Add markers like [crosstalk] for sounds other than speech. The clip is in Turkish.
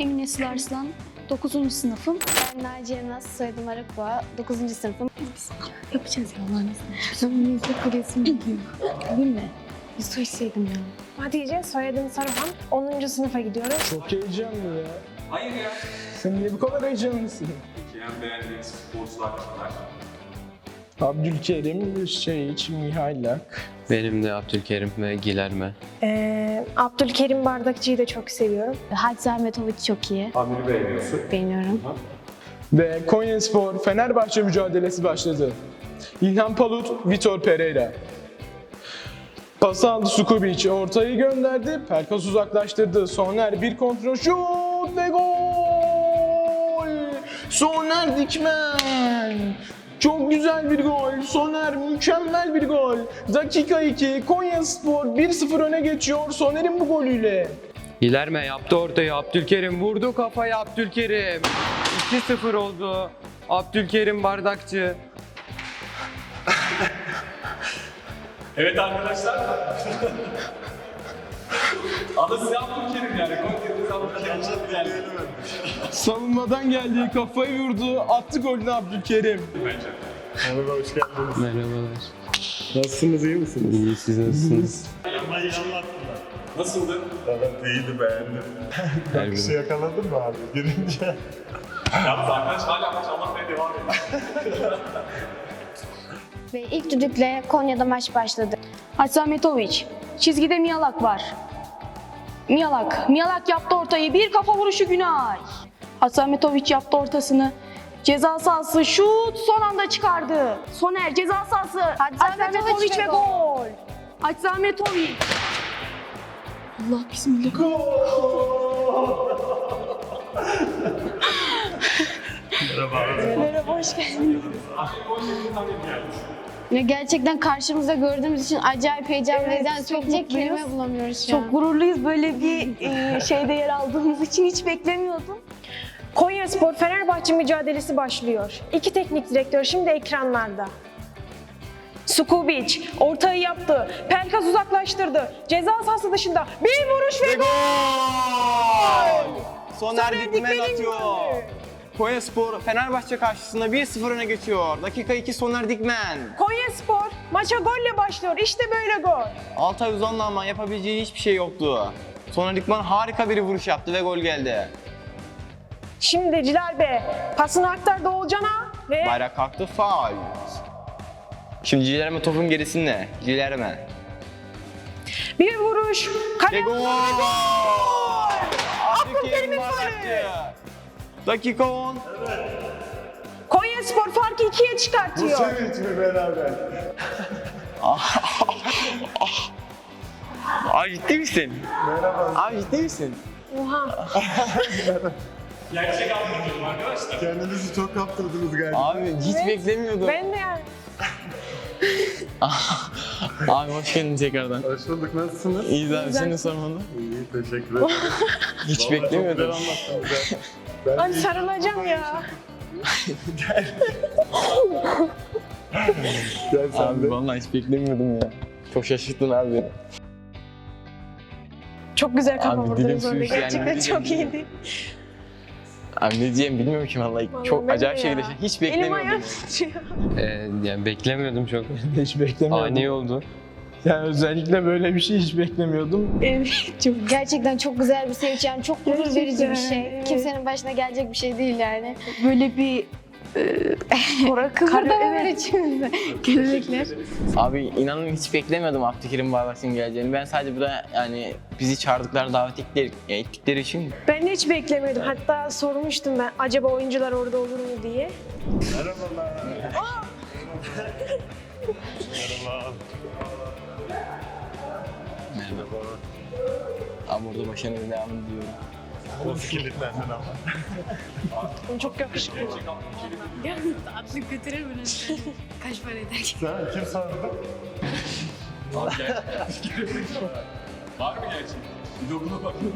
Emine Esil Arslan, 9. sınıfım. Ben Naciye Naz, soyadım Arakboğa, 9. sınıfım. Yapacağız ya Allah'ın izniyle. Ben yüzde kuresim gidiyor. Değil mi? Bir su içseydim ya. Hatice, soyadım Saruhan. 10. sınıfa gidiyorum. Çok heyecanlı ya. Hayır ya. Sen niye bu kadar heyecanlısın? Peki en beğendiğiniz futbolcular kimler? Abdülkerim, Hüseyin, Mihailak. Benim de Abdülkerim ve Gilerme. Ee, Abdülkerim Bardakçı'yı da çok seviyorum. Hadzi Ahmetoviç çok iyi. Amir'i beğeniyorsun. Beğeniyorum. Ve Konyaspor Fenerbahçe mücadelesi başladı. İlhan Palut, Vitor Pereira. Pas aldı Sukubic, ortayı gönderdi, Pelkas uzaklaştırdı. Soner bir kontrol şut ve gol! Soner Dikmen! Çok güzel bir gol. Soner mükemmel bir gol. Dakika 2. Konyaspor 1-0 öne geçiyor Soner'in bu golüyle. Gilerme yaptı ortayı. Abdülkerim vurdu kafaya Abdülkerim. 2-0 oldu. Abdülkerim bardakçı. Evet arkadaşlar. [laughs] Anası Abdülkerim yani. Konya'da Abdülkerim. Savunmadan geldiği kafayı vurdu. Attı golünü Abdülkerim. Merhaba, hoş geldiniz. Merhabalar. Nasılsınız, iyi misiniz? İyi siz nasılsınız? Anlattılar. Nasıldı? Evet, iyiydi, beğendim. Bir şey yakaladın mı abi girince? Yalnız arkadaş hala maç anlatmaya devam ediyor. Ve ilk düdükle Konya'da maç başladı. Hadzi Ahmetoviç, çizgide Miyalak var. Miyalak, Miyalak yaptı ortayı. Bir kafa vuruşu Günay. Hadzi Ahmetoviç yaptı ortasını. Ceza sahası şut son anda çıkardı. Soner ceza sahası. Hadzi Ahmetoviç ve gol. Hadzi Ahmetoviç. Allah bismillah. [laughs] Merhaba, hoş geldiniz. Gerçekten karşımızda gördüğümüz için acayip heyecanlıyız. yani söyleyecek mutluyuz. kelime bulamıyoruz şu Çok an. gururluyuz böyle bir e, şeyde yer aldığımız için hiç beklemiyordum. Konya Spor Fenerbahçe mücadelesi başlıyor. İki teknik direktör şimdi ekranlarda. Sukubic ortayı yaptı. Pelkas uzaklaştırdı. Ceza sahası dışında bir vuruş ve gol! Soner Soner Dikmen atıyor. golü. Konyaspor Fenerbahçe karşısında 1-0 öne geçiyor. Dakika 2 Soner Dikmen. Konya Spor maça golle başlıyor. İşte böyle gol. Altay Uzan'la ama yapabileceği hiçbir şey yoktu. Soner Dikmen harika bir vuruş yaptı ve gol geldi. Şimdi Cilal Bey pasını aktardı Oğulcan'a ve Bayrak kalktı, faul. Şimdi Cilerme topun gerisinde. Cilerme. bir vuruş. Ve Kale gol! Abdülkerim'in Abdülkerim golü. bardakçı. Dakika 10. Konya Spor farkı ikiye çıkartıyor. Sevinç mi beraber? [laughs] Abi ciddi misin? Merhaba. Abi ciddi misin? Oha. [laughs] Gerçek Abdülkerim arkadaşlar. Kendinizi çok kaptırdınız galiba. Abi hiç beklemiyordum. Ben de yani. [laughs] Abi hoş geldin tekrardan. Hoş bulduk, nasılsınız? İyiyiz abi senin sormanı. İyi, teşekkür ederim. Hiç Vallahi beklemiyordum. Çok güzel anlattınız ya. Ben Ay sarılacağım ya. Gel sen Abi de. vallahi hiç beklemiyordum ya. Çok şaşırttın abi beni. Çok güzel kafa Abi dilim vurdunuz orada. sürçtü yani, Gerçekten ne çok diyeyim iyiydi. Abi ne diyeyim bilmiyorum ki vallahi. Vallahi çok acayip de şekilde ya. hiç Elim beklemiyordum. ayağım titriyor. Ee, yani beklemiyordum çok. Hiç beklemiyordum. Ani oldu. Yani özellikle böyle bir şey hiç beklemiyordum. Gerçekten çok güzel bir sevinç yani çok gurur verici bir Gerçekten, şey. evet. Kimsenin başına gelecek bir şey değil yani. Böyle bir Kora [laughs] kıvırdı evet. içimizde. [laughs] Kelebekler. Abi inanın hiç beklemiyordum Abdülkerim Bardakçı'nın geleceğini. Ben sadece burada yani bizi çağırdıkları davet ettikleri, ettikleri için Ben de hiç beklemiyordum. Hatta sormuştum ben acaba oyuncular orada olur mu diye. Merhabalar. Merhaba. Merhaba. Abi burada başarılı devam ediyorum. Nasıl kilitlendin ama? Çok yakışıklı. Tatlı götürür mü? Kaç para eder ki? Sen kim sordu? Var mı gerçek? Bir de buna bakın.